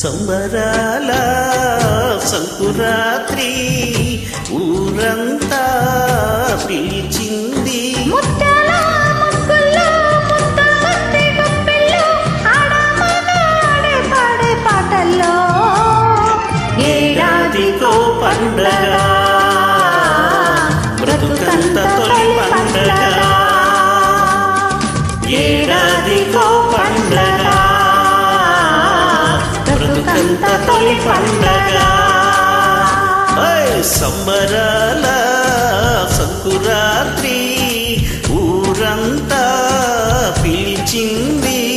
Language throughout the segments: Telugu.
సంబరాల సంకురాత్రి ఊరంతా పిలిచింది. ముత్యాల ముగ్గుల్లో ముద్దబంతి పండగ సంబరాల సంకురాత్రి ఊరంతా పిలిచింది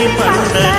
బ్రతుకంత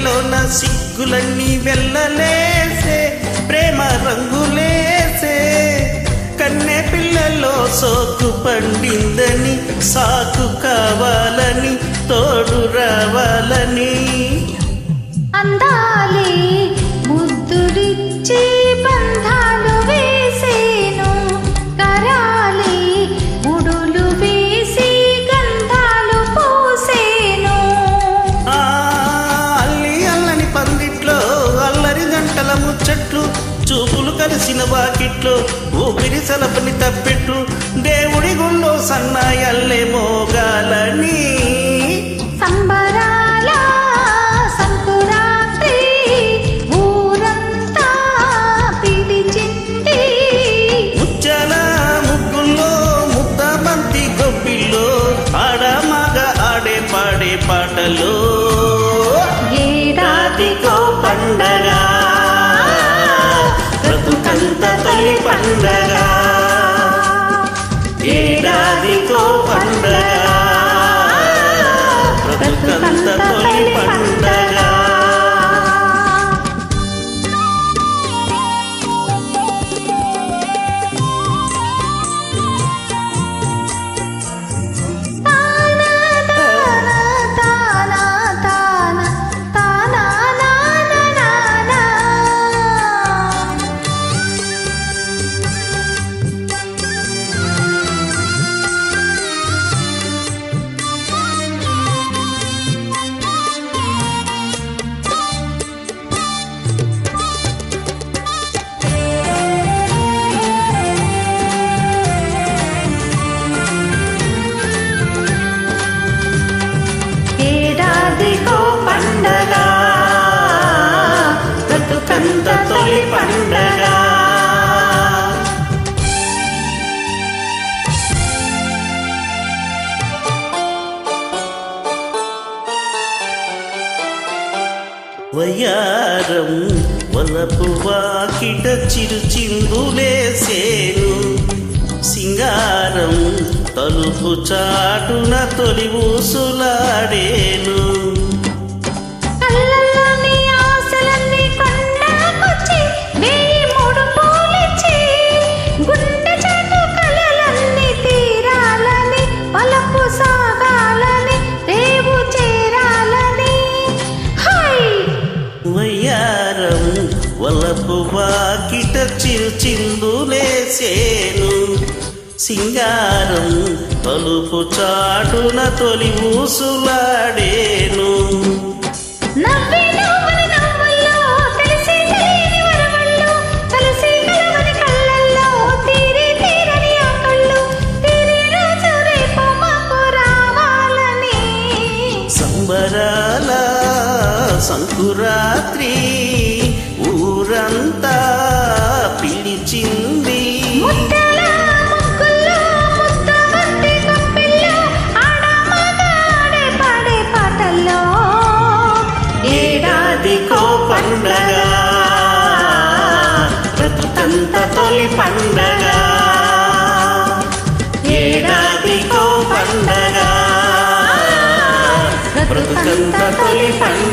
గుండెలో నా సిగ్గులన్నీ వెళ్ళలేసే ప్రేమ రంగులేసే కన్నె పిల్లలో సోకు పండిందని సాకు కావాలని ఊపిరి సలపని తప్పెట్లు దేవుడి గుళ్ళో సన్నాయల్లే మోగాలని. సంబరాల సంకురాత్రి ఊరంతా పిలిచింది. ముచ్చల ముగ్గుల్లో ముద్ద గొప్పిల్లో ఆడే పాడే పాటలు. ఏడాదికో పండగ. పండగ. ఏడాదికో వయారం వలపు వాకిట చిరు చిందులేసేను సింగారం తలుపు చాటున తొలి ఊసులాడేను. చిందులేసేను సింగారం తలుపు చాటున తొలి ఊసులాడేను నవ్వే నవ్వని బ్రతుకంత తొలి పండగ. ఏడాదికో పండగ. బ్రతుకంత తొలి పండగ.